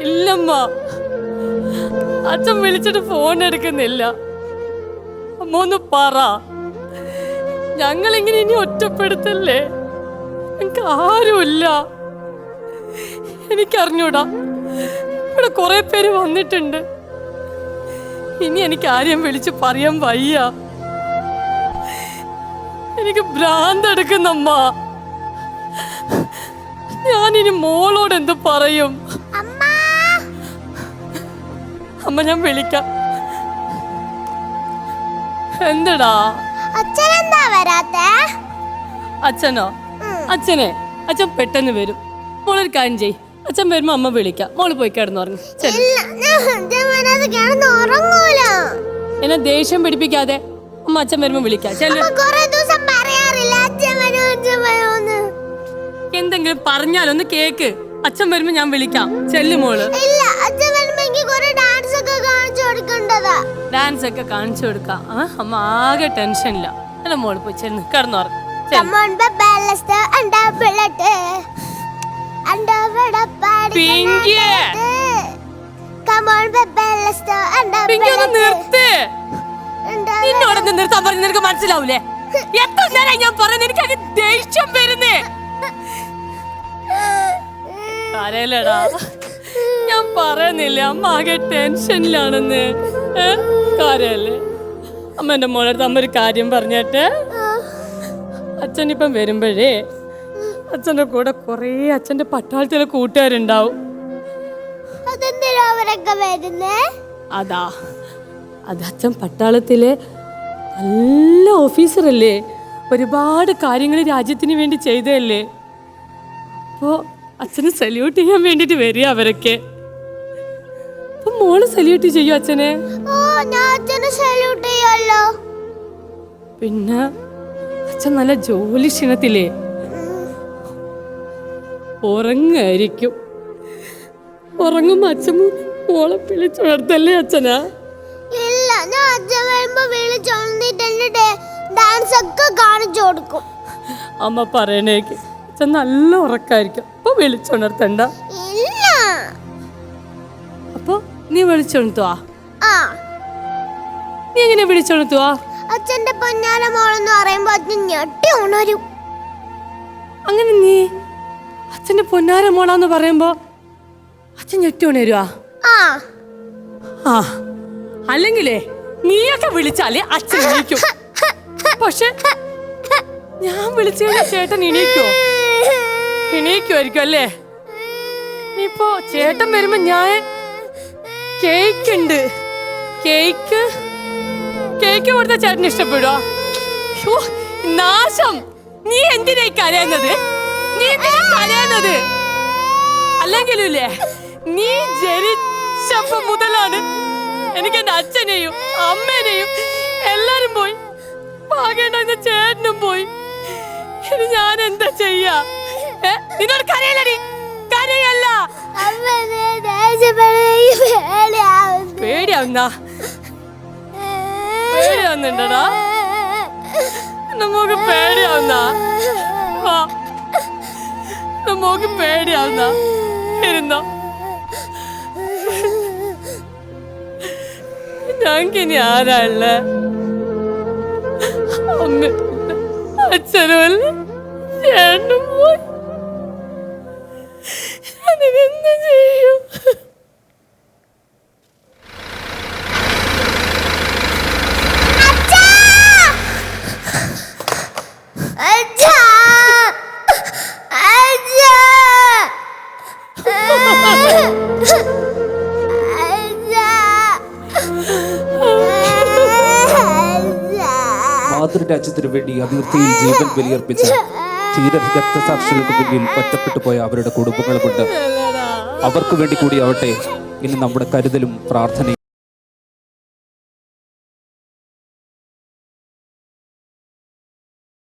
ഇല്ലമ്മ. അച്ഛൻ വിളിച്ചിട്ട് ഫോൺ എടുക്കുന്നില്ല. അമ്മ ഒന്ന് പറ. ഞങ്ങളിങ്ങനെ ഇനി ഒറ്റപ്പെടുത്തല്ലേ? എനിക്ക് ആരുമില്ല. എനിക്കറിഞ്ഞൂടാ. ഇവിടെ കുറെ പേര് വന്നിട്ടുണ്ട്. ഇനി എനിക്ക് ആരെയും വിളിച്ച് പറയാൻ വയ്യ. എനിക്ക് ഭ്രാന്തെടുക്കുന്നമ്മ ഞാനിനി മോളോട് എന്ത് പറയും? അമ്മ ഞാൻ വിളിക്കാം. എന്തടാ? അച്ഛനെന്താ വരാത്തെ? അച്ഛനോ? അച്ഛനെ? അച്ഛൻ പെട്ടെന്ന് വരും. മോളൊരു കാര്യം ചെയ് അച്ഛൻ വരുമ്പോ അമ്മ വിളിക്കാം. മോൾ പോയി കിടന്നു എന്നെ ദേഷ്യം പിടിപ്പിക്കാതെ അമ്മ അച്ഛൻ വരുമ്പോ വിളിക്കാം. എന്തെങ്കിലും പറഞ്ഞാലൊന്ന് കേക്ക്. അച്ഛൻ വരുമ്പോ ഞാൻ വിളിക്കാം. ചെല്ലു മോൾ. ഡാൻസ് ഒക്കെ കാണിച്ചു കൊടുക്കാം. അമ്മ ആകെ ടെൻഷനില്ല അല്ല മോൾ പോയി ചെന്ന് കിടന്നുറങ്ങി. നിന്നോടൊന്ന് നിർത്താൻ പറഞ്ഞു നിനക്ക് മനസ്സിലാവൂലേ? എത്ര നേരം ഞാൻ പറഞ്ഞു എനിക്ക് അങ്ങ് ദേഷ്യം വരുന്നേ? കരയിലടാ ഞാൻ പറയുന്നില്ല അമ്മ ആകെ ടെൻഷനിലാണെന്ന് കരയല്ലേ? അമ്മ എന്റെ മോളെ അടുത്ത് അമ്മ ഒരു കാര്യം പറഞ്ഞിട്ട്. അച്ഛനിപ്പം വരുമ്പോഴേ അച്ഛന്റെ കൂടെ കുറേ അച്ഛന്റെ പട്ടാളത്തിലെ കൂട്ടുകാരുണ്ടാവും. അതാ അത് അച്ഛൻ പട്ടാളത്തിലെ നല്ല ഓഫീസറല്ലേ. ഒരുപാട് കാര്യങ്ങൾ രാജ്യത്തിന് വേണ്ടി ചെയ്തതല്ലേ. അപ്പോൾ അച്ഛനെ സല്യൂട്ട് ചെയ്യാൻ വേണ്ടിയിട്ട് വരിക അവരൊക്കെ. അപ്പൊ മോൾ സല്യൂട്ട് ചെയ്യൂ അച്ഛനെ? ഞാൻ അച്ഛനെ സല്യൂട്ട് ചെയ്യല്ലോ പിന്നെ അച്ഛൻ നല്ല ജോലി ക്ഷീണത്തിലേ. ഉറങ്ങായിരിക്കും. ഉറങ്ങുമ്പോ അച്ഛൻ മോളെ വിളിച്ചുണർത്തല്ലേ അച്ഛനാ? ഇല്ല ഞാൻ അച്ഛൻ വരുമ്പോ വിളിച്ചോണ്ടിട്ട് ഡാൻസ് ഒക്കെ കാണിച്ചു കൊടുക്കും. അമ്മ പറയണേക്ക് അച്ഛൻ നല്ല ഉറക്കായിരിക്കും. അപ്പൊ വിളിച്ചുണർത്തണ്ട ഇല്ല. അപ്പൊ നീ വിളിച്ചുണർത്തുവാ ആ. നീ എങ്ങനെ വിളിച്ചുണർത്തുവാ അച്ഛന്റെ പൊന്നാല മോളെന്ന് പറയുമ്പോ അച്ഛൻ ഞെട്ടി ഉണരും. അങ്ങനെ നീ അച്ഛന്റെ പൊന്നാര മോളാന്ന് പറയുമ്പോ അച്ഛൻ ഞെട്ടി ഉണരുവാ? ആ. ആ. അല്ലെങ്കിലേ നീയൊക്കെ വിളിച്ചാലേ അച്ഛൻ എണീക്കും. പക്ഷെ ഞാൻ വിളിച്ചു കഴിഞ്ഞാൽ ചേട്ടൻ എണീക്കോ? എണീക്കുമായിരിക്കും അല്ലേ? ഇപ്പോ ചേട്ടൻ വരുമ്പോ ഞാൻ കേക്ക് ഉണ്ട് കേക്ക് കേക്ക് കൊടുത്ത ചേട്ടന് ഇഷ്ടപ്പെടുവോ? നാശം. നീ എന്തിനാ കരയുന്നത്? നീ എന്തിനാ കരയുന്നത്? അല്ലെങ്കിലും ഇല്ലേ നീ ജനിച്ചപ്പോ മുതലാണ് എനിക്ക് എന്റെ അച്ഛനെയും അമ്മേനെയും എല്ലാരും പോയി പാകേണ്ടെന്ന ചേട്ടനും പോയി. ഇനി ഞാൻ എന്താ ചെയ്യാ? നിന്നോട് കരയല്ലടി. കരയല്ല. പേടിയാവുന്നു. പേടിയാവുന്ന പേടിയാവുന്നുണ്ടടാ നമുക്ക് പേടിയാവുന്ന. നമുക്ക് പേടിയാവുന്ന. ഇരുന്നോ. ഞങ്ങൾക്കിനി ആരാള്ള അമ്മ അച്ഛനുമല്ല ചേട്ടനും പോയി മാതൃരാജ്യത്തിനു വേണ്ടി അതിർത്തിയിൽ ജീവൻ ബലിയർപ്പിച്ച ധീര രക്തസാക്ഷികൾക്ക് പിന്നിൽ ഒറ്റപ്പെട്ടു പോയ അവരുടെ കുടുംബങ്ങളുമുണ്ട്. അവർക്ക് വേണ്ടി കൂടിയാവട്ടെ. ഇനി നമ്മുടെ കരുതലും പ്രാർത്ഥനയും